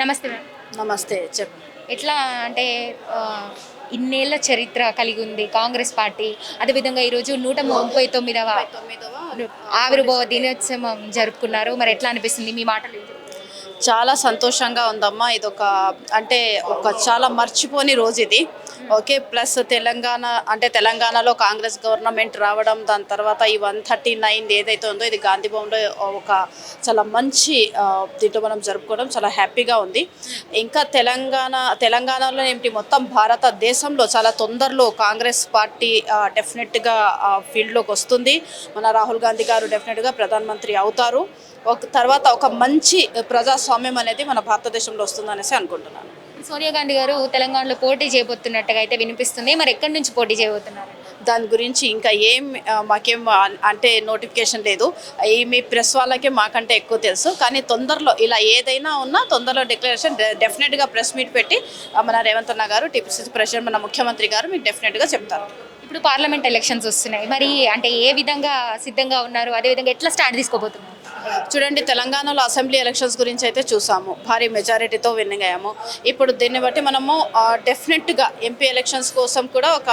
నమస్తే మ్యామ్. నమస్తే చెప్పు ఎట్లా అంటే ఇన్నేళ్ళ చరిత్ర కలిగి ఉంది కాంగ్రెస్ పార్టీ. అదేవిధంగా ఈరోజు నూట ముప్పై తొమ్మిదవ ఆవిర్భావ దినోత్సవం జరుపుకున్నారు. మరి ఎట్లా అనిపిస్తుంది? మీ మాటలు? చాలా సంతోషంగా ఉందమ్మా. ఇది ఒక అంటే ఒక చాలా మర్చిపోని రోజు ఇది. ఓకే ప్లస్ తెలంగాణ అంటే తెలంగాణలో కాంగ్రెస్ గవర్నమెంట్ రావడం దాని తర్వాత ఈ వన్ థర్టీ నైన్ ఏదైతే ఉందో ఇది గాంధీ భవన్లో ఒక చాలా మంచి ఆ, దీంట్లో మనం జరుపుకోవడం చాలా హ్యాపీగా ఉంది. ఇంకా తెలంగాణ తెలంగాణలో ఏమిటి? మొత్తం భారతదేశంలో చాలా తొందరలో కాంగ్రెస్ పార్టీ డెఫినెట్గా ఫీల్డ్లోకి వస్తుంది. మన రాహుల్ గాంధీ గారు డెఫినెట్గా ప్రధానమంత్రి అవుతారు. ఒక తర్వాత ఒక మంచి ప్రజాస్వామ్యం అనేది మన భారతదేశంలో వస్తుందనేసి అనుకుంటున్నాను. సోనియా గాంధీ గారు తెలంగాణలో పోటీ చేయబోతున్నట్టుగా అయితే వినిపిస్తుంది. మరి ఎక్కడి నుంచి పోటీ చేయబోతున్నారు? దాని గురించి ఇంకా ఏం మాకేం అంటే నోటిఫికేషన్ లేదు. ఈ మీ ప్రెస్ వాళ్ళకే మాకంటే ఎక్కువ తెలుసు. కానీ తొందరలో ఇలా ఏదైనా ఉన్నా తొందరలో డిక్లరేషన్ డెఫినెట్గా ప్రెస్ మీట్ పెట్టి మన రేవంత్ అన్న గారు టీపీసీసీ ప్రెసిడెంట్ మన ముఖ్యమంత్రి గారు మీకు డెఫినెట్గా చెప్తారు. ఇప్పుడు పార్లమెంట్ ఎలక్షన్స్ వస్తున్నాయి. మరి అంటే ఏ విధంగా సిద్ధంగా ఉన్నారు? అదేవిధంగా ఎట్లా స్టార్ట్ తీసుకోబోతున్నారు? చూడండి తెలంగాణలో అసెంబ్లీ ఎలక్షన్స్ గురించి అయితే చూసాము. భారీ మెజారిటీతో విన్నింగ్ అయ్యాము. ఇప్పుడు దీన్ని బట్టి మనము డెఫినెట్గా ఎంపీ ఎలక్షన్స్ కోసం కూడా ఒక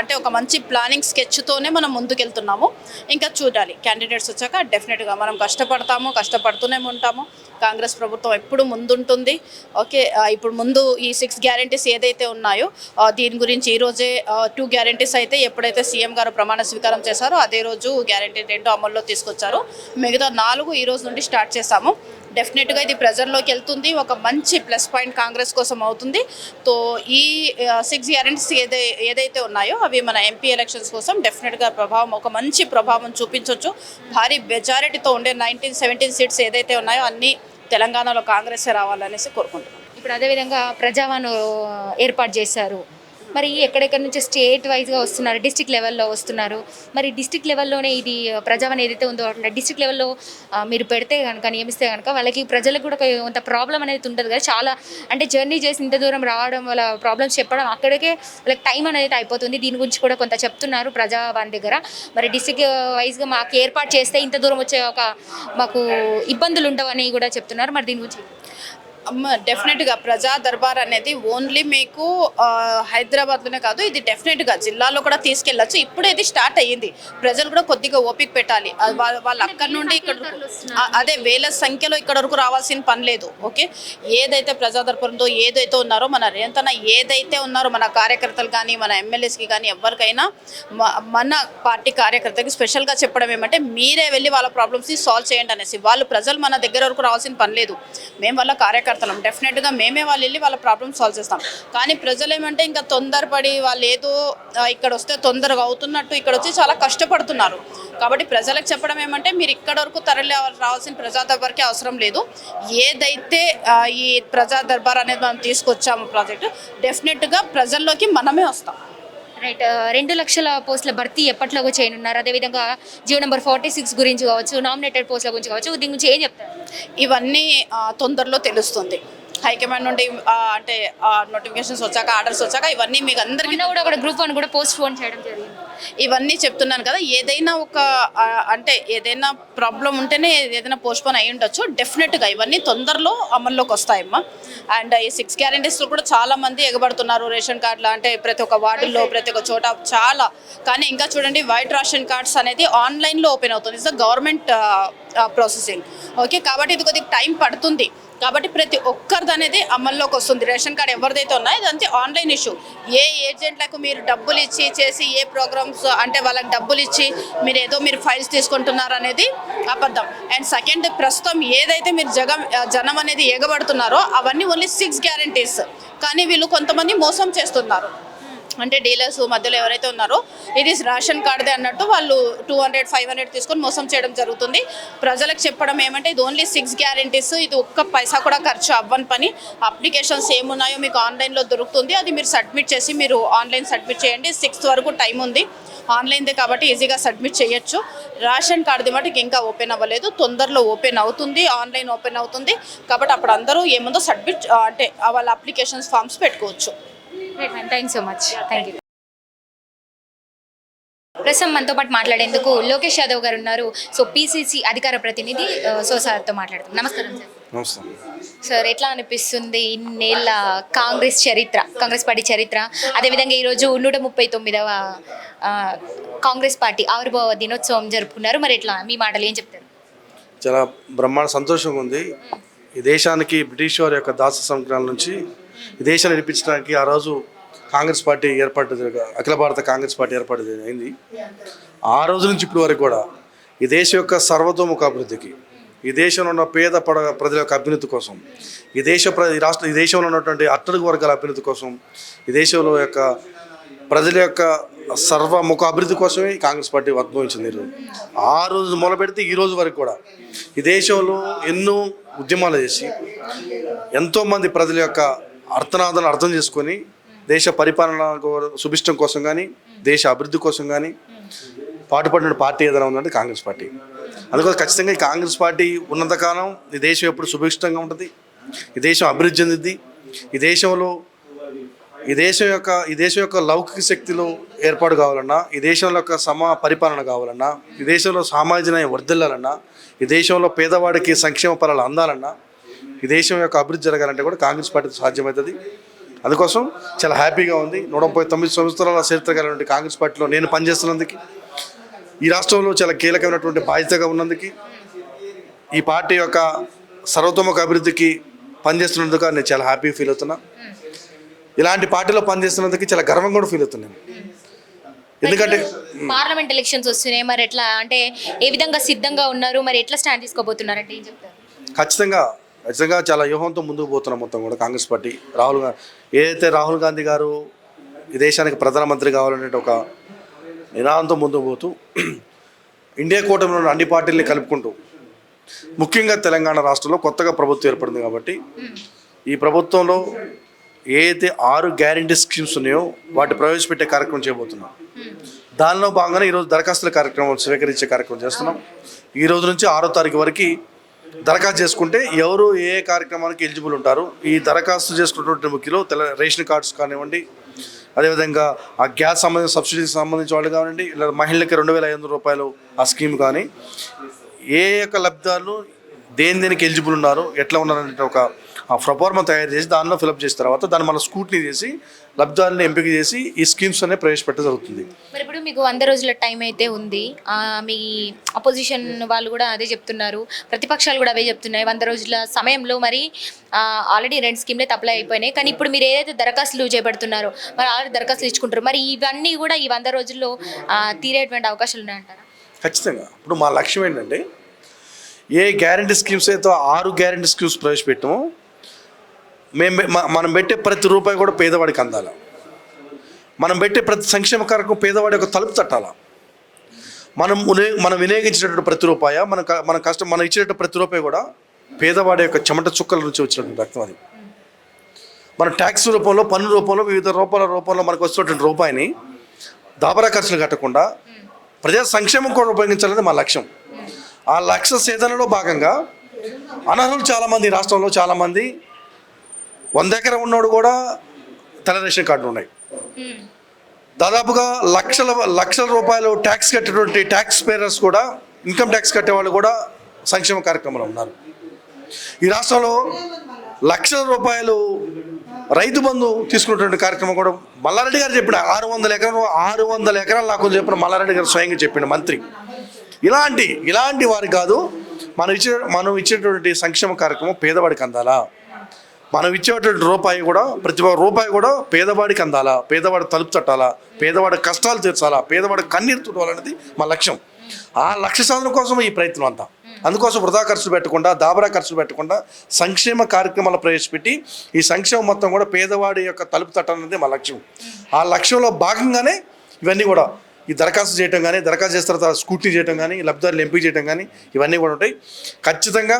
అంటే ఒక మంచి ప్లానింగ్ స్కెచ్తోనే మనం ముందుకెళ్తున్నాము. ఇంకా చూడాలి క్యాండిడేట్స్ వచ్చాక డెఫినెట్గా మనం కష్టపడతాము కష్టపడుతూనే ఉంటాము. కాంగ్రెస్ ప్రభుత్వం ఎప్పుడు ముందుంటుంది? ఓకే ఇప్పుడు ముందు ఈ సిక్స్ గ్యారంటీస్ ఏదైతే ఉన్నాయో దీని గురించి ఈరోజే టూ గ్యారంటీస్ అయితే ఎప్పుడైతే సీఎం గారు ప్రమాణ స్వీకారం చేశారో అదే రోజు గ్యారంటీ రెండు అమల్లో తీసుకొచ్చారు. మిగతా నాలుగు ఈ రోజు నుండి స్టార్ట్ చేశాము డెఫినెట్గా ఇది ప్రజల్లోకి వెళ్తుంది. ఒక మంచి ప్లస్ పాయింట్ కాంగ్రెస్ కోసం అవుతుంది. తో ఈ సిక్స్ గ్యారెంటీస్ ఏదై ఏదైతే ఉన్నాయో అవి మన ఎంపీ ఎలక్షన్స్ కోసం డెఫినెట్గా ప్రభావం ఒక మంచి ప్రభావం చూపించవచ్చు భారీ మెజారిటీతో ఉండే నైన్టీన్ సెవెంటీన్ సీట్స్ ఏదైతే ఉన్నాయో అన్నీ తెలంగాణలో కాంగ్రెస్ రావాలనేసి కోరుకుంటున్నాం. ఇప్పుడు అదేవిధంగా ప్రజావాణి ఏర్పాటు చేశారు. మరి ఎక్కడెక్కడి నుంచి స్టేట్ వైజ్గా వస్తున్నారు డిస్టిక్ లెవెల్లో వస్తున్నారు? మరి డిస్టిక్ లెవెల్లోనే ఇది ప్రజావాణి ఏదైతే ఉందో అట్లా డిస్టిక్ లెవెల్లో మీరు పెడితే కనుక నియమిస్తే కనుక వాళ్ళకి ప్రజలకు కూడా కొంత ప్రాబ్లం అనేది ఉంటుంది కదా. చాలా అంటే జర్నీ చేసి ఇంత దూరం రావడం వల్ల ప్రాబ్లమ్స్ చెప్పడం అక్కడికే వాళ్ళకి టైం అనేది అయిపోతుంది. దీని గురించి కూడా కొంత చెప్తున్నారు ప్రజావాణి దగ్గర. మరి డిస్టిక్ వైజ్గా మాకు ఏర్పాటు చేస్తే ఇంత దూరం వచ్చే ఒక మాకు ఇబ్బందులు ఉండవని కూడా చెప్తున్నారు. మరి దీని గురించి డెఫినెట్గా ప్రజా దర్బార్ అనేది ఓన్లీ మీకు హైదరాబాద్లోనే కాదు ఇది డెఫినెట్గా జిల్లాలో కూడా తీసుకెళ్ళచ్చు. ఇప్పుడే ఇది స్టార్ట్ అయ్యింది. ప్రజలు కూడా కొద్దిగా ఓపిక పెట్టాలి. వాళ్ళ అక్కడ నుండి ఇక్కడ అదే వేల సంఖ్యలో ఇక్కడ వరకు రావాల్సిన పని లేదు. ఓకే? ఏదైతే ప్రజా దర్బార్ ఉందో ఏదైతే ఉన్నారో మన రేంతన ఏదైతే ఉన్నారో మన కార్యకర్తలు కానీ మన ఎమ్మెల్యేస్కి కానీ ఎవరికైనా మన పార్టీ కార్యకర్తకి స్పెషల్గా చెప్పడం ఏమంటే మీరే వెళ్ళి వాళ్ళ ప్రాబ్లమ్స్ని సాల్వ్ చేయండి అనేసి. వాళ్ళు ప్రజలు మన దగ్గర వరకు రావాల్సిన పని లేదు. మేము వాళ్ళ కార్యకర్తలం డెఫినెట్గా మేమే వాళ్ళు వెళ్ళి వాళ్ళ ప్రాబ్లమ్ సాల్వ్ చేస్తాం. కానీ ప్రజలు ఏమంటే ఇంకా తొందరపడి వాళ్ళు ఏదో ఇక్కడ వస్తే తొందరగా అవుతున్నట్టు ఇక్కడ వచ్చి చాలా కష్టపడుతున్నారు. కాబట్టి ప్రజలకు చెప్పడం ఏమంటే మీరు ఇక్కడ వరకు తరలి రావాల్సిన ప్రజా దర్బార్కి అవసరం లేదు. ఏదైతే ఈ ప్రజా దర్బార్ అనేది మనం తీసుకొచ్చాము ప్రాజెక్ట్ డెఫినెట్గా ప్రజల్లోకి మనమే వస్తాం. రైట్ uh, రెండు లక్షల పోస్టుల భర్తీ ఎప్పట్లోగా చేయనున్నారు. అదేవిధంగా జియో నెంబర్ ఫార్టీ సిక్స్ గురించి కావచ్చు నామినేటెడ్ పోస్టుల గురించి కావచ్చు దీని గురించి ఏం చెప్తారు? ఇవన్నీ తొందరలో తెలుస్తుంది. హైకమాండ్ నుండి అంటే నోటిఫికేషన్స్ వచ్చాక ఆర్డర్స్ వచ్చాక ఇవన్నీ మీకు అందరికీ కూడా ఒక గ్రూప్ వన్ కూడా పోస్ట్ పోన్ చేయడం జరిగింది. ఇవన్నీ చెప్తున్నాను కదా ఏదైనా ఒక అంటే ఏదైనా ప్రాబ్లం ఉంటేనే ఏదైనా పోస్ట్పోన్ అయి ఉండొచ్చు. డెఫినెట్గా ఇవన్నీ తొందరలో అమల్లోకి వస్తాయమ్మా. అండ్ ఈ సిక్స్ గ్యారెంటీస్లో కూడా చాలా మంది ఎగబడుతున్నారు రేషన్ కార్డులు అంటే ప్రతి ఒక్క వార్డుల్లో ప్రతి ఒక్క చోట చాలా. కానీ ఇంకా చూడండి వైట్ రేషన్ కార్డ్స్ అనేది ఆన్లైన్లో ఓపెన్ అవుతుంది. ఇట్స్ గవర్నమెంట్ ప్రాసెసింగ్ ఓకే కాబట్టి ఇది కొద్దిగా టైం పడుతుంది. కాబట్టి ప్రతి ఒక్కరిది అనేది అమల్లోకి వస్తుంది. రేషన్ కార్డ్ ఎవరిదైతే ఉన్నాయో ఇదంతా ఆన్లైన్ ఇష్యూ. ఏ ఏజెంట్లకు మీరు డబ్బులు ఇచ్చి చేసి ఏ ప్రోగ్రామ్స్ అంటే వాళ్ళకి డబ్బులు ఇచ్చి మీరు ఏదో మీరు ఫైల్స్ తీసుకుంటున్నారు అనేది అబద్ధం. అండ్ సెకండ్ ప్రస్తుతం ఏదైతే మీరు జగం జనం అనేది ఎగబడుతున్నారో అవన్నీ ఓన్లీ సిక్స్ గ్యారంటీస్. కానీ వీళ్ళు కొంతమంది మోసం చేస్తున్నారు. అంటే డీలర్స్ మధ్యలో ఎవరైతే ఉన్నారో ఇది రేషన్ కార్డ్దే అన్నట్టు వాళ్ళు టూ హండ్రెడ్ ఫైవ్ హండ్రెడ్ తీసుకొని మోసం చేయడం జరుగుతుంది. ప్రజలకు చెప్పడం ఏమంటే ఇది ఓన్లీ సిక్స్ గ్యారెంటీస్ ఇది ఒక్క పైసా కూడా ఖర్చు అవ్వని పని. అప్లికేషన్స్ ఏమున్నాయో మీకు ఆన్లైన్లో దొరుకుతుంది. అది మీరు సబ్మిట్ చేసి మీరు ఆన్లైన్ సబ్మిట్ చేయండి. సిక్స్త్ వరకు టైం ఉంది. ఆన్లైన్దే కాబట్టి ఈజీగా సబ్మిట్ చేయొచ్చు. రేషన్ కార్డుది మటుకు ఇంకా ఓపెన్ అవ్వలేదు. తొందరలో ఓపెన్ అవుతుంది. ఆన్లైన్ ఓపెన్ అవుతుంది. కాబట్టి అప్పుడు అందరూ ఏముందో సబ్మిట్ అంటే వాళ్ళ అప్లికేషన్స్ ఫామ్స్ పెట్టుకోవచ్చు. Right ma'am thank so much thank you ప్రస్తుతం మనతో పాటు మాట్లాడేందుకు లోకేష్ యాదవ్ గారు ఉన్నారు. సో పీసీసీ అధికార ప్రతినిధి ఆ, సో సార్తో మాట్లాడతాం నమస్కారం సార్ నమస్తే. సార్ ఎట్లా అనిపిస్తుంది ఇన్నేళ్ళ కాంగ్రెస్ చరిత్ర కాంగ్రెస్ పార్టీ చరిత్ర? అదేవిధంగా ఈరోజు నూట ముప్పై తొమ్మిదవ కాంగ్రెస్ పార్టీ ఆవిర్భావ దినోత్సవం జరుపుకున్నారు. మరి ఎట్లా? మీ మాటలు ఏం చెప్తారు? చాలా బ్రహ్మాండ సంతోషంగా ఉంది. ఈ దేశానికి బ్రిటిష్ వారి యొక్క దాస సంగ్రహాల నుంచి దేశాన్ని నడిపించడానికి ఆ రోజు కాంగ్రెస్ పార్టీ ఏర్పాటు అఖిల భారత కాంగ్రెస్ పార్టీ ఏర్పాటు అయింది ఆ రోజు నుంచి ఇప్పటి వరకు కూడా ఈ దేశం యొక్క సర్వతోముఖ అభివృద్ధికి ఈ దేశంలో ఉన్న పేద పడ ప్రజల యొక్క అభ్యున్నతి కోసం ఈ దేశ ప్ర ఈ రాష్ట్ర ఈ దేశంలో ఉన్నటువంటి అట్టడుగు వర్గాల అభ్యున్నతి కోసం ఈ దేశంలో యొక్క ప్రజల యొక్క సర్వముఖ అభివృద్ధి కోసమే ఈ కాంగ్రెస్ పార్టీ ఉద్భవించింది ఈరోజు ఆ రోజు మొదలు పెడితే ఈ రోజు వరకు కూడా ఈ దేశంలో ఎన్నో ఉద్యమాలు చేసి ఎంతోమంది ప్రజల యొక్క అర్థనాదాలను అర్థం చేసుకొని దేశ పరిపాలన సుభిష్టం కోసం కానీ దేశ అభివృద్ధి కోసం కానీ పాటుపడిన పార్టీ ఏదైనా ఉందంటే కాంగ్రెస్ పార్టీ. అందుకోసం ఖచ్చితంగా ఈ కాంగ్రెస్ పార్టీ ఉన్నంతకాలం ఈ దేశం ఎప్పుడు సుభిష్టంగా ఉంటుంది ఈ దేశం అభివృద్ధి చెందిద్ది ఈ దేశంలో ఈ దేశం యొక్క ఈ దేశం యొక్క లౌకిక శక్తిలో ఏర్పాటు కావాలన్నా ఈ దేశంలో యొక్క సమ పరిపాలన కావాలన్నా ఈ దేశంలో సామాజిక న్యాయం వర్ధిల్లాలన్నా ఈ దేశంలో పేదవాడికి సంక్షేమ ఫలాలు అందాలన్నా ఈ దేశం యొక్క అభివృద్ధి జరగాలంటే కూడా కాంగ్రెస్ పార్టీ సాధ్యమవుతుంది. అందుకోసం చాలా హ్యాపీగా ఉంది. నూట ముప్పై తొమ్మిది సంవత్సరాల చరిత్ర కలిగినటువంటి కాంగ్రెస్ పార్టీలో నేను పనిచేస్తున్నందుకు ఈ రాష్ట్రంలో చాలా కీలకమైనటువంటి బాధ్యతగా ఉన్నందుకు ఈ పార్టీ యొక్క సర్వతోముఖ అభివృద్ధికి పనిచేస్తున్నందుకు నేను చాలా హ్యాపీ ఫీల్ అవుతున్నా. ఇలాంటి పార్టీలో పనిచేస్తున్నందుకు చాలా గర్వంగా కూడా ఫీల్ అవుతున్నాను ఎందుకంటే పార్లమెంట్ ఎలక్షన్స్ వస్తున్నాయి. మరి ఎట్లా అంటే ఏ విధంగా సిద్ధంగా ఉన్నారు? మరి ఎట్లా స్టాండ్ తీసుకోబోతున్నారు అంటే ఏం చెప్తారు? ఖచ్చితంగా నిజంగా చాలా వ్యూహంతో ముందుకు పోతున్నాం మొత్తం కూడా కాంగ్రెస్ పార్టీ. రాహుల్ గాంధీ ఏదైతే రాహుల్ గాంధీ గారు ఈ దేశానికి ప్రధానమంత్రి కావాలనే ఒక నినాదంతో ముందుకు పోతూ ఇండియా కూటమిలో ఉన్న అన్ని పార్టీల్ని కలుపుకుంటూ ముఖ్యంగా తెలంగాణ రాష్ట్రంలో కొత్తగా ప్రభుత్వం ఏర్పడింది కాబట్టి ఈ ప్రభుత్వంలో ఏదైతే ఆరు గ్యారంటీ స్కీమ్స్ ఉన్నాయో వాటి ప్రవేశపెట్టే కార్యక్రమం చేయబోతున్నాం. దానిలో భాగంగానే ఈరోజు దరఖాస్తుల కార్యక్రమం స్వీకరించే కార్యక్రమం చేస్తున్నాం. ఈ రోజు నుంచి ఆరో తారీఖు వరకు దరఖాస్తు చేసుకుంటే ఎవరు ఏ ఏ కార్యక్రమానికి ఎలిజిబుల్ ఉంటారు? ఈ దరఖాస్తు చేసుకున్నటువంటి ముఖ్యలో తెల రేషన్ కార్డ్స్ కానివ్వండి అదేవిధంగా ఆ గ్యాస్ సంబంధించిన సబ్సిడీకి సంబంధించిన వాళ్ళు కానివ్వండి ఇలా మహిళలకి రెండు వేల ఐదు వందల రూపాయలు ఆ స్కీమ్ కానీ ఏ యొక్క లబ్ధాలు దేని దేనికి ఎలిజిబుల్ ఉన్నారు ఎట్లా ఉన్నారనే ఒక ఆ ప్రపోర్మ తయారు చేసి దానిలో ఫిలప్ చేసిన తర్వాత దాన్ని మనం స్కూట్నీ చేసి లబ్ధిదారులను ఎంపిక చేసి ఈ స్కీమ్స్ అనేవి ప్రవేశపెట్టడం జరుగుతుంది. మరి ఇప్పుడు మీకు వంద రోజుల టైం అయితే ఉంది. మీ అపోజిషన్ వాళ్ళు కూడా అదే చెప్తున్నారు. ప్రతిపక్షాలు కూడా అవే చెప్తున్నాయి. వంద రోజుల సమయంలో మరి ఆల్రెడీ రెండు స్కీమ్లే అప్లై అయిపోయినాయి. కానీ ఇప్పుడు మీరు ఏదైతే దరఖాస్తులు చేపడుతున్నారో మరి ఆల్రెడీ దరఖాస్తులు ఇచ్చుకుంటారు మరి ఇవన్నీ కూడా ఈ వంద రోజుల్లో తీరేటువంటి అవకాశాలు ఉన్నాయంటారా? ఖచ్చితంగా. ఇప్పుడు మా లక్ష్యం ఏంటంటే ఏ గ్యారంటీ స్కీమ్స్ అయితే ఆరు గ్యారంటీ స్కీమ్స్ ప్రవేశపెట్టామో మేము మనం పెట్టే ప్రతి రూపాయి కూడా పేదవాడికి అందాలి? మనం పెట్టే ప్రతి సంక్షేమ కార్యక్రమం పేదవాడి యొక్క తలుపు తట్టాలా? మనం మనం వినియోగించినటువంటి ప్రతి రూపాయ? మన మన కష్టం మనం ఇచ్చినటువంటి ప్రతి రూపాయి కూడా పేదవాడి యొక్క చెమట చుక్కల నుంచి వచ్చినటువంటి రక్తం అది. మన ట్యాక్స్ రూపంలో పన్ను రూపంలో వివిధ రూపాల రూపంలో మనకు వస్తున్నటువంటి రూపాయిని దాబరా ఖర్చులు కట్టకుండా ప్రజా సంక్షేమం కూడా ఉపయోగించాలనేది మా లక్ష్యం. ఆ లక్ష్య సేధనలో భాగంగా అనర్హులు చాలామంది రాష్ట్రంలో చాలామంది వంద ఎకర ఉన్నోడు కూడా తెల్ల రేషన్ కార్డులు ఉన్నాయి. దాదాపుగా లక్షల లక్షల రూపాయలు ట్యాక్స్ కట్టేటువంటి ట్యాక్స్ పేరర్స్ కూడా ఇన్కమ్ ట్యాక్స్ కట్టే వాళ్ళు కూడా సంక్షేమ కార్యక్రమంలో ఉన్నారు. ఈ రాష్ట్రంలో లక్షల రూపాయలు రైతు బంధు తీసుకున్నటువంటి కార్యక్రమం కూడా మల్లారెడ్డి గారు చెప్పిన ఆరు వందల ఎకరాలు ఆరు వందల ఎకరాలు నాకు చెప్పిన మల్లారెడ్డి గారు స్వయంగా చెప్పిన మంత్రి. ఇలాంటి ఇలాంటి వారికి కాదు మనం ఇచ్చే మనం ఇచ్చేటువంటి సంక్షేమ కార్యక్రమం పేదవాడికి అందాలా? మనం ఇచ్చేటువంటి రూపాయి కూడా ప్రతి రూపాయి కూడా పేదవాడికి అందాలా? పేదవాడి తలుపు తట్టాలా? పేదవాడి కష్టాలు తీర్చాలా? పేదవాడి కన్నీరు తుడవాలనేది మా లక్ష్యం. ఆ లక్ష్య సాధన కోసం ఈ ప్రయత్నం అంతా. అందుకోసం వృధా ఖర్చులు పెట్టకుండా దాబరా ఖర్చులు పెట్టకుండా సంక్షేమ కార్యక్రమాలు ప్రవేశపెట్టి ఈ సంక్షేమం మొత్తం కూడా పేదవాడి యొక్క తలుపు తట్టాలనేది మా లక్ష్యం. ఆ లక్ష్యంలో భాగంగానే ఇవన్నీ కూడా ఈ దరఖాస్తు చేయటం కానీ దరఖాస్తు చేసిన తర్వాత స్కూటీ చేయటం కానీ లబ్ధిదారులు ఎంపిక చేయడం కానీ ఇవన్నీ కూడా ఉంటాయి. ఖచ్చితంగా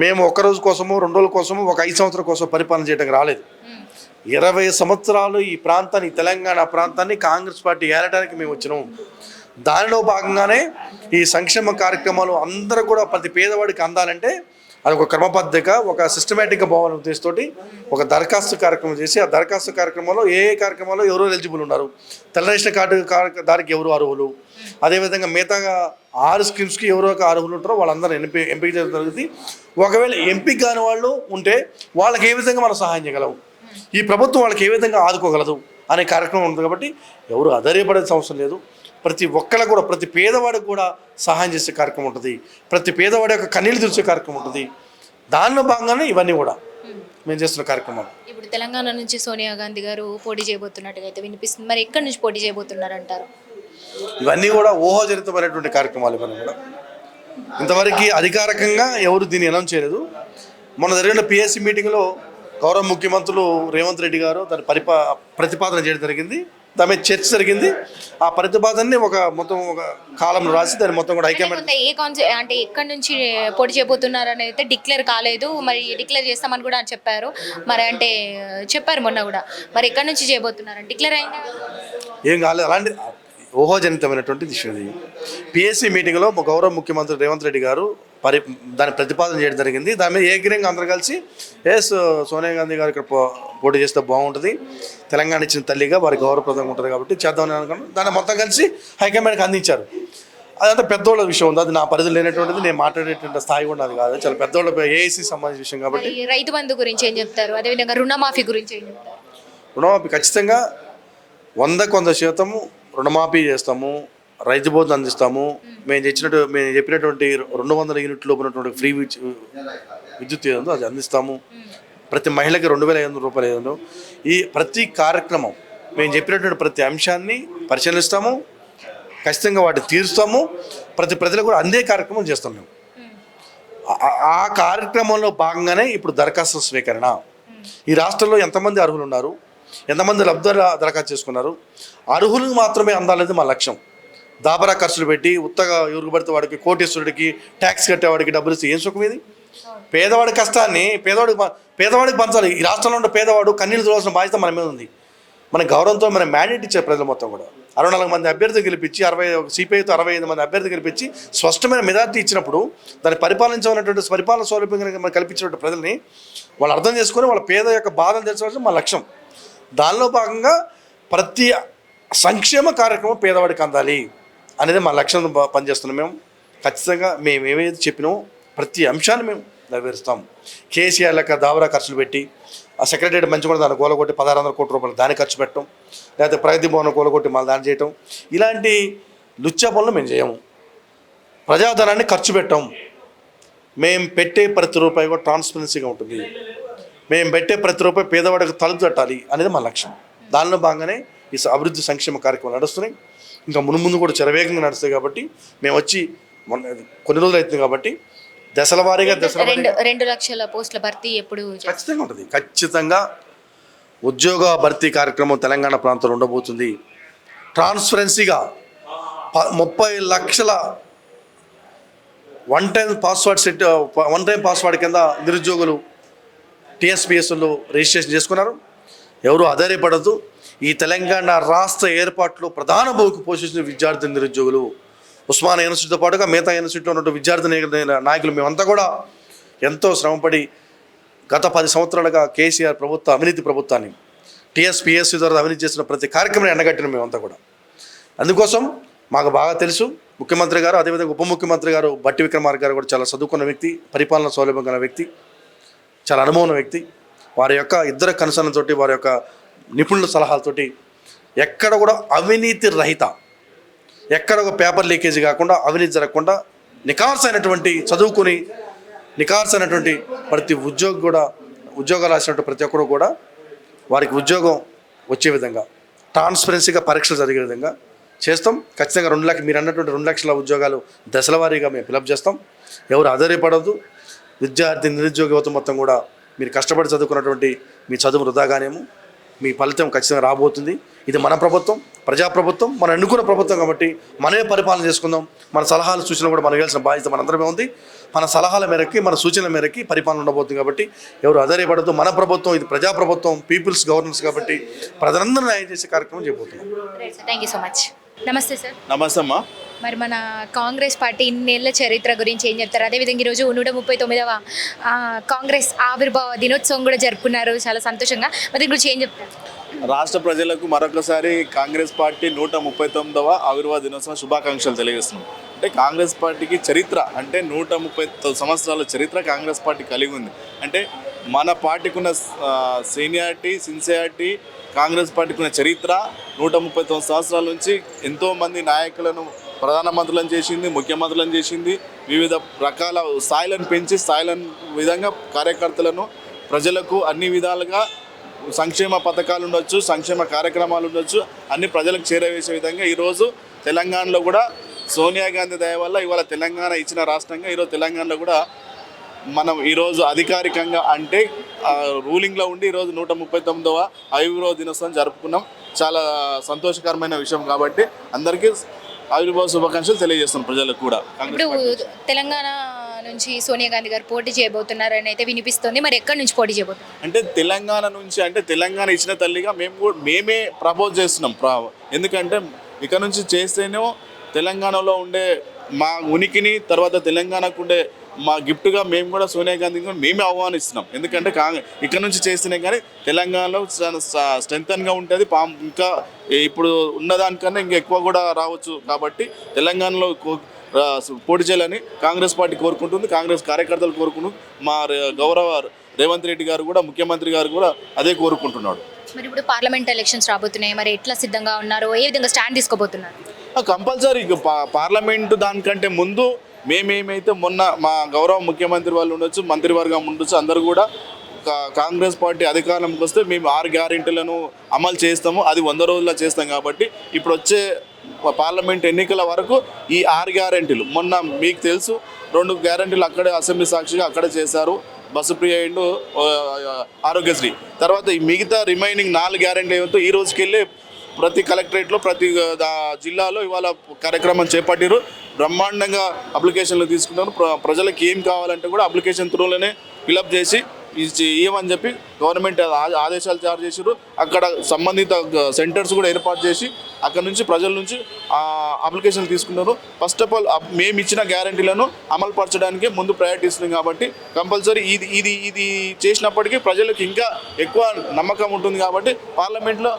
మేము ఒక రోజు కోసము రెండు రోజుల కోసము ఒక ఐదు సంవత్సరాల కోసం పరిపాలన చేయడానికి రాలేదు. ఇరవై సంవత్సరాలు ఈ ప్రాంతాన్ని తెలంగాణ ప్రాంతాన్ని కాంగ్రెస్ పార్టీ ఏలడానికి మేము వచ్చినాం. దానిలో భాగంగానే ఈ సంక్షేమ కార్యక్రమాలు అందరూ కూడా ప్రతి పేదవాడికి అందాలంటే అది ఒక క్రమబద్ధంగా ఒక సిస్టమేటిక్గా పోవాలనే ఉద్దేశంతో ఒక దరఖాస్తు కార్యక్రమం చేసి ఆ దరఖాస్తు కార్యక్రమంలో ఏ ఏ కార్యక్రమాల్లో ఎవరు ఎలిజిబుల్ ఉన్నారు? తెల్ల రేషన్ కార్డు దానికి ఎవరు అర్హులు? అదేవిధంగా మిగతాగా ఆరు స్కీమ్స్కి ఎవరు ఒక అర్హులు ఉంటారో వాళ్ళందరూ ఎంపీ ఎంపిక చేయడం జరుగుతుంది. ఒకవేళ ఎంపిక కాని వాళ్ళు ఉంటే వాళ్ళకి ఏ విధంగా మనం సహాయం చేయగలవు ఈ ప్రభుత్వం వాళ్ళకి ఏ విధంగా ఆదుకోగలదు? అనే కార్యక్రమం ఉంది కాబట్టి ఎవరు అధైర్యపడే అవసరం లేదు. ప్రతి ఒక్కళ్ళకు కూడా ప్రతి పేదవాడికి కూడా సహాయం చేసే కార్యక్రమం ఉంటుంది. ప్రతి పేదవాడి యొక్క కన్నీళ్ళు తెరిచే కార్యక్రమం ఉంటుంది. దానిలో భాగంగానే ఇవన్నీ కూడా మేము చేస్తున్న కార్యక్రమాలు. ఇప్పుడు తెలంగాణ నుంచి సోనియా గాంధీ గారు పోటీ చేయబోతున్నట్టుగా అయితే వినిపిస్తుంది. మరి ఎక్కడి నుంచి పోటీ చేయబోతున్నారు అంటారు ఇవన్నీ కూడా ఊహాజనితమైనటువంటి కార్యక్రమాలు ఇవన్నీ కూడా. ఇంతవరకు అధికారికంగా ఎవరు దీన్ని అనౌన్స్ చేయలేదు. మొన్న జరిగిన పిఎస్సి మీటింగ్లో గౌరవ ముఖ్యమంత్రులు రేవంత్ రెడ్డి గారు దాని పరిపా ప్రతిపాదన చేయడం జరిగింది. దాని మీద చర్చ జరిగింది. ఆ ప్రతిపాదనని ఒక మొత్తం ఒక కాలంలో రాసి దాన్ని మొత్తం కూడా హైకమాండ్ ఏ అంటే ఎక్కడి నుంచి పోటీ చేయబోతున్నారు అని అయితే డిక్లేర్ కాలేదు. మరి డిక్లేర్ చేస్తామని కూడా చెప్పారు. మరి అంటే చెప్పారు మొన్న కూడా. మరి ఎక్కడి నుంచి చేయబోతున్నారు డిక్లేర్ అయిందా? ఏం కాలేదు. అలాంటి ఊహాజనితమైనటువంటి విషయం ఇది. పిఎస్సి మీటింగ్లో మా గౌరవ ముఖ్యమంత్రి రేవంత్ రెడ్డి గారు పరి దాని ప్రతిపాదన చేయడం జరిగింది. దాని మీద ఏకగ్రీయంగా అందరూ కలిసి ఎస్ సోనియా గాంధీ గారు ఇక్కడ పోటీ చేస్తే బాగుంటుంది తెలంగాణ ఇచ్చిన తల్లిగా వారి గౌరవప్రదంగా ఉంటుంది కాబట్టి చేద్దామని అనుకున్నాను దాన్ని మొత్తం కలిసి హైకమాండ్కి అందించారు. అదంతా పెద్దోళ్ళ విషయం ఉంది. అది నా పరిధి లేనటువంటిది నేను మాట్లాడేటువంటి స్థాయి కూడా అది కాదు. చాలా పెద్దోళ్ళ ఏఐసి సంబంధించిన విషయం కాబట్టి రైతు బంధు గురించి ఏం చెప్తారు? అదేవిధంగా రుణమాఫీ గురించి ఏం చెప్తారు? రుణమాఫీ ఖచ్చితంగా వందకు వంద శాతము రుణమాఫీ చేస్తాము రైతు బోధన అందిస్తాము. మేము తెచ్చినట్టు మేము చెప్పినటువంటి రెండు వందల యూనిట్లు ఉన్నటువంటి ఫ్రీ విద్యుత్ ఏదో అది అందిస్తాము. ప్రతి మహిళకి రెండు వేల ఐదు వందల రూపాయలు ఏదో ఈ ప్రతి కార్యక్రమం మేము చెప్పినటువంటి ప్రతి అంశాన్ని పరిశీలిస్తాము ఖచ్చితంగా వాటిని తీరుస్తాము. ప్రతి ప్రజలకు కూడా అందే కార్యక్రమం చేస్తాం మేము. ఆ- ఆ కార్యక్రమంలో భాగంగానే ఇప్పుడు దరఖాస్తు స్వీకరణ. ఈ రాష్ట్రంలో ఎంతమంది అర్హులు ఉన్నారు ఎంతమంది లబ్ధులు దరఖాస్తు చేసుకున్నారు? అర్హులకు మాత్రమే అందాలనేది మా లక్ష్యం. దాబరా ఖర్చులు పెట్టి ఉత్తగా ఎవరికి పడితే వాడికి కోటేశ్వరుడికి ట్యాక్స్ కట్టేవాడికి డబ్బులు ఇస్తే ఏం సుఖం ఇది? పేదవాడి కష్టాన్ని పేదవాడికి పేదవాడికి పంచాలి. ఈ రాష్ట్రంలో ఉన్న పేదవాడు కన్నీళ్ళు చూడాల్సిన బాధ్యత మన మీద ఉంది. మన గౌరవంతో మన మ్యాండేట్ ఇచ్చారు ప్రజలు మొత్తం కూడా. అరవై నాలుగు మంది అభ్యర్థి గెలిపించి అరవై సిపిఐతో అరవై ఐదు మంది అభ్యర్థి గెలిపించి స్పష్టమైన మెజార్టీ ఇచ్చినప్పుడు దాన్ని పరిపాలించమన్నటువంటి పరిపాలన సౌలభ్యం మనం కల్పించినటువంటి ప్రజల్ని వాళ్ళు అర్థం చేసుకొని వాళ్ళ పేద యొక్క బాధను తెలుసుకోవాల్సిన మా లక్ష్యం. దానిలో భాగంగా ప్రతి సంక్షేమ కార్యక్రమం పేదవాడికి అందాలి అనేది మా లక్ష్యం పనిచేస్తున్నాం మేము. ఖచ్చితంగా మేము ఏమేది చెప్పినామో ప్రతి అంశాన్ని మేము నెరవేరుస్తాం. కేసీఆర్ లెక్క దావరా ఖర్చులు పెట్టి ఆ సెక్రటరీ మంచి కూడా దాన్ని గోలగొట్టి పదహారు వందల కోట్ల రూపాయలు దాన్ని ఖర్చు పెట్టడం లేకపోతే ప్రగతి భవన్ గోలగొట్టి మళ్ళీ దాన్ని చేయటం. ఇలాంటి లుచ్చా పనులు మేము చేయము. ప్రజాధనాన్ని ఖర్చు పెట్టాం. మేము పెట్టే ప్రతి రూపాయి కూడా ట్రాన్స్పరెన్సీగా ఉంటుంది. మేము పెట్టే ప్రతి రూపాయి పేదవాడికి తలుపు తట్టాలి అనేది మా లక్ష్యం. దానిలో భాగంగానే ఈ అభివృద్ధి సంక్షేమ కార్యక్రమాలు నడుస్తున్నాయి. ఇంకా మును ముందు కూడా చెరవేగంగా నడుస్తాయి కాబట్టి మేము వచ్చి మొన్న కొన్ని రోజులు అవుతుంది కాబట్టి దశల వారీగా దశల రెండు లక్షల పోస్టుల భర్తీ ఎప్పుడు? ఖచ్చితంగా ఉంటుంది. ఖచ్చితంగా ఉద్యోగ భర్తీ కార్యక్రమం తెలంగాణ ప్రాంతంలో ఉండబోతుంది. ట్రాన్స్పరెన్సీగా ముప్పై లక్షల one time password set one time password కింద నిరుద్యోగులు టీఎస్పీఎస్లో రిజిస్ట్రేషన్ చేసుకున్నారు. ఎవరు ఆధారపడద్దు ఈ తెలంగాణ రాష్ట్ర ఏర్పాటులో ప్రధాన భూమికి పోషించిన విద్యార్థి నిరుద్యోగులు ఉస్మాన్ యూనివర్సిటీతో పాటుగా మిగతా యూనివర్సిటీలో ఉన్న విద్యార్థి నాయకులు- మేమంతా కూడా ఎంతో శ్రమపడి గత పది సంవత్సరాలుగా కేసీఆర్ ప్రభుత్వ అవినీతి ప్రభుత్వాన్ని టీఎస్పీఎస్సీ ద్వారా అవినీతి చేసిన ప్రతి కార్యక్రమాన్ని ఎండగట్టిన మేమంతా కూడా. అందుకోసం మాకు బాగా తెలుసు ముఖ్యమంత్రి గారు అదేవిధంగా ఉప ముఖ్యమంత్రి గారు బట్టి విక్రమార్క గారు కూడా చాలా చదువుకున్న వ్యక్తి పరిపాలన సౌలభ్యం గల వ్యక్తి. చాలా అనుభవం వ్యక్తి. వారి యొక్క ఇద్దరు కన్సర్న్తోటి వారి యొక్క నిపుణుల సలహాలతోటి ఎక్కడ కూడా అవినీతి రహిత ఎక్కడ ఒక పేపర్ లీకేజ్ కాకుండా అవినీతి జరగకుండా నికార్సైనటువంటి అయినటువంటి చదువుకొని అయినటువంటి ప్రతి ఉద్యోగి కూడా ఉద్యోగాలు రాసినటువంటి ప్రతి ఒక్కరు కూడా వారికి ఉద్యోగం వచ్చే విధంగా ట్రాన్స్పరెన్సీగా పరీక్షలు జరిగే విధంగా చేస్తాం. ఖచ్చితంగా రెండు లక్ష మీరు అన్నటువంటి రెండు లక్షల ఉద్యోగాలు దశల వారీగా మేము ఫిలప్ చేస్తాం. ఎవరు ఆధారపడద్దు విద్యార్థి నిరుద్యోగ యువత మొత్తం కూడా మీరు కష్టపడి చదువుకున్నటువంటి మీ చదువు వృధాగానేమో మీ ఫలితం ఖచ్చితంగా రాబోతుంది. ఇది మన ప్రభుత్వం ప్రజాప్రభుత్వం మనం ఎన్నుకున్న ప్రభుత్వం కాబట్టి మనమే పరిపాలన చేసుకుందాం. మన సలహాలు సూచనలు కూడా మనకు వెళ్ళిన బాధ్యత మనందరమే ఉంది. మన సలహాల మేరకి మన సూచనల మేరకి పరిపాలన ఉండబోతుంది కాబట్టి ఎవరు ఆధారపడద్దు మన ప్రభుత్వం ఇది ప్రజాప్రభుత్వం పీపుల్స్ గవర్నెన్స్ కాబట్టి ప్రజలందరూ న్యాయం చేసే కార్యక్రమం చేయబోతున్నాం. థ్యాంక్ యూ సో మచ్ నమస్తే సార్ నమస్తే అమ్మా. మరి మన కాంగ్రెస్ పార్టీ ఇన్నేళ్ళ చరిత్ర గురించి ఏం చెప్తారు? అదేవిధంగా ఈరోజు నూట ముప్పై తొమ్మిదవ కాంగ్రెస్ ఆవిర్భావ దినోత్సవం కూడా జరుపుకున్నారు. చాలా సంతోషంగా. మరి దీని గురించి ఏం చెప్తారు? రాష్ట్ర ప్రజలకు మరొకసారి కాంగ్రెస్ పార్టీ నూట ముప్పై తొమ్మిదవ ఆవిర్భావ దినోత్సవం శుభాకాంక్షలు తెలియజేస్తున్నాం. అంటే కాంగ్రెస్ పార్టీకి చరిత్ర అంటే నూట ముప్పై సంవత్సరాల చరిత్ర కాంగ్రెస్ పార్టీ కలిగి ఉంది. అంటే మన పార్టీకి ఉన్న సీనియారిటీ సిన్సియారిటీ కాంగ్రెస్ పార్టీకి ఉన్న చరిత్ర నూట ముప్పై తొమ్మిది సంవత్సరాల నుంచి ఎంతోమంది నాయకులను ప్రధానమంత్రులను చేసింది ముఖ్యమంత్రులను చేసింది వివిధ రకాల స్థాయిలను పెంచి స్థాయిలను విధంగా కార్యకర్తలను ప్రజలకు అన్ని విధాలుగా సంక్షేమ పథకాలు ఉండొచ్చు సంక్షేమ కార్యక్రమాలు ఉండొచ్చు అన్ని ప్రజలకు చేరవేసే విధంగా ఈరోజు తెలంగాణలో కూడా సోనియా గాంధీ దయ వల్ల ఇవాళ తెలంగాణ ఇచ్చిన రాష్ట్రంగా ఈరోజు తెలంగాణలో కూడా మనం ఈరోజు అధికారికంగా అంటే రూలింగ్లో ఉండి ఈరోజు నూట ముప్పై తొమ్మిదవ ఆవిర్భావ దినోత్సవం జరుపుకున్నాం. చాలా సంతోషకరమైన విషయం కాబట్టి అందరికీ ఆవిర్భావ శుభాకాంక్షలు తెలియజేస్తున్నాం ప్రజలకు కూడా. ఇప్పుడు. తెలంగాణ నుంచి సోనియా గాంధీ గారు పోటీ చేయబోతున్నారు అని అయితే వినిపిస్తుంది. మరి ఎక్కడి నుంచి పోటీ చేయబోతున్నారు? అంటే తెలంగాణ నుంచి అంటే తెలంగాణ ఇచ్చిన తల్లిగా మేము మేమే ప్రపోజ్ చేస్తున్నాం. ఎందుకంటే ఇక నుంచి చేస్తేనే తెలంగాణలో ఉండే మా ఉనికిని తర్వాత తెలంగాణకు ఉండే మా గిఫ్ట్గా మేము కూడా సోనియా గాంధీ కూడా మేమే ఆహ్వానిస్తున్నాం. ఎందుకంటే కాంగ్రెస్ ఇక్కడ నుంచి చేస్తేనే కానీ తెలంగాణలో స్ట్రెంగ్తన్గా ఉంటుంది. పా ఇంకా ఇప్పుడు ఉన్నదానికన్నా ఇంకా ఎక్కువ కూడా రావచ్చు. కాబట్టి తెలంగాణలో పోటీ చేయాలని కాంగ్రెస్ పార్టీ కోరుకుంటుంది. కాంగ్రెస్ కార్యకర్తలు కోరుకుంటుంది మా గౌరవ రేవంత్ రెడ్డి గారు కూడా ముఖ్యమంత్రి గారు కూడా అదే కోరుకుంటున్నాడు. మరి ఇప్పుడు పార్లమెంట్ ఎలక్షన్స్ రాబోతున్నాయి. మరి ఎట్లా సిద్ధంగా ఉన్నారు? ఏ విధంగా స్టాండ్ తీసుకోబోతున్నారు? కంపల్సరీ. పార్లమెంట్ దానికంటే ముందు మేమేమైతే మొన్న మా గౌరవ ముఖ్యమంత్రి వాళ్ళు ఉండొచ్చు మంత్రివర్గం ఉండొచ్చు అందరూ కూడా కా- కాంగ్రెస్ పార్టీ అధికారంకి వస్తే మేము ఆరు గ్యారెంటీలను అమలు చేస్తాము. అది వంద రోజుల్లో చేస్తాం కాబట్టి ఇప్పుడు వచ్చే పార్లమెంట్ ఎన్నికల వరకు ఈ ఆరు గ్యారెంటీలు మొన్న మీకు తెలుసు రెండు గ్యారెంటీలు అక్కడే అసెంబ్లీ సాక్షిగా అక్కడే చేశారు. Bus and Aarogyasri. తర్వాత ఈ మిగతా రిమైనింగ్ నాలుగు గ్యారెంటీ ఏమైతే ఈ రోజుకెళ్ళి ప్రతి కలెక్టరేట్లో ప్రతి దా- జిల్లాలో ఇవాళ కార్యక్రమం చేపట్టారు బ్రహ్మాండంగా అప్లికేషన్లు తీసుకున్నారు. ప్ర- ప్రజలకు ఏం కావాలంటే కూడా అప్లికేషన్ త్రూలోనే ఫిలప్ చేసి ఇచ్చి ఇవ్వమని చెప్పి గవర్నమెంట్ ఆదేశాలు జారీ చేసారు అక్కడ సంబంధిత సెంటర్స్ కూడా ఏర్పాటు చేసి అక్కడ నుంచి ప్రజల నుంచి అప్లికేషన్లు అప్లికేషన్ తీసుకున్నారు. ఫస్ట్ ఆఫ్ ఆల్ మేము ఇచ్చిన గ్యారంటీలను అమలు పరచడానికి ముందు ప్రయారిటీ ఇస్తున్నాం కాబట్టి కంపల్సరీ ఇది ఇది ఇది చేసినప్పటికీ ప్రజలకు ఇంకా ఎక్కువ నమ్మకం ఉంటుంది కాబట్టి పార్లమెంట్లో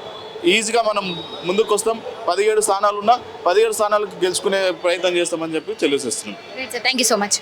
ఈజీగా మనం ముందుకు వస్తాం పదిహేడు స్థానాలు ఉన్నా పదిహేడు స్థానాలకు గెలుచుకునే ప్రయత్నం చేస్తామని చెప్పి తెలియజేస్తున్నాం. Thank you so much